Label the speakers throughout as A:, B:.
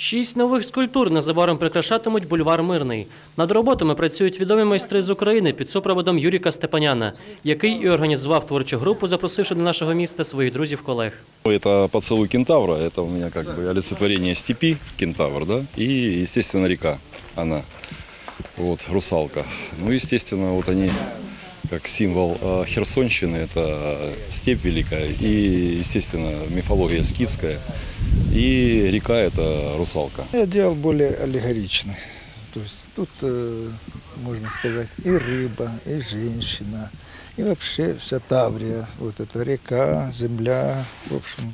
A: Шість нових скульптур незабаром прикрашатимуть бульвар Мирний. Над роботами працюють відомі майстри з України під супроводом Юріка Степаняна, який і організував творчу групу, запросивши до нашого міста своїх друзів-колег.
B: Это поцелуй кентавра, это у меня как бы олицетворение степи, кентавр, да, и, естественно, река, она, вот, русалка. Ну, естественно, вот они, как символ э, Херсонщины, это степь великая, и, естественно, мифология скифская, и река – это русалка.
C: Я делал более аллегоричный. То есть тут, э, можно сказать, и рыба, и женщина, и вообще вся Таврия. Вот это река, земля, в общем,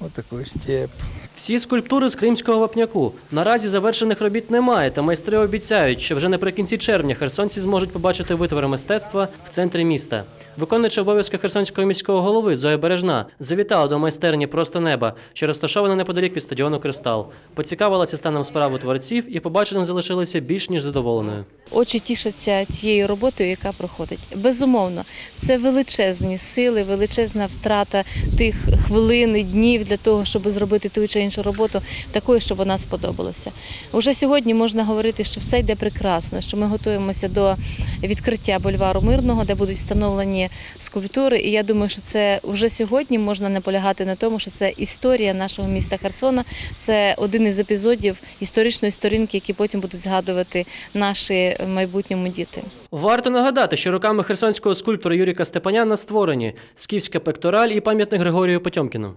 C: вот такой степь.
A: Всі скульптури з кримського вапняку. Наразі завершених робіт немає, та майстри обіцяють, що вже наприкінці червня херсонці зможуть побачити витвори мистецтва в центрі міста. Виконуючи обов'язки херсонського міського голови Зоя Бережна завітала до майстерні просто неба, що розташована неподалік від стадіону Кристал. Поцікавилася станом справи творців і побаченим залишилися більш ніж задоволеною.
D: Очі тішаться тією роботою, яка проходить. Безумовно, це величезні сили, величезна втрата тих хвилин і днів для того, щоб зробити ту чи іншу роботу такою, щоб вона сподобалася. Уже сьогодні можна говорити, що все йде прекрасно, що ми готуємося до відкриття бульвару мирного, де будуть встановлені скульптури. І я думаю, що це вже сьогодні можна наполягати на тому, що це історія нашого міста Херсона. Це один із епізодів історичної сторінки, які потім будуть згадувати наші майбутньому діти.
A: Варто нагадати, що руками херсонського скульптора Юріка Степаняна створені скіфська пектораль і пам'ятник Григорію Потьомкіну.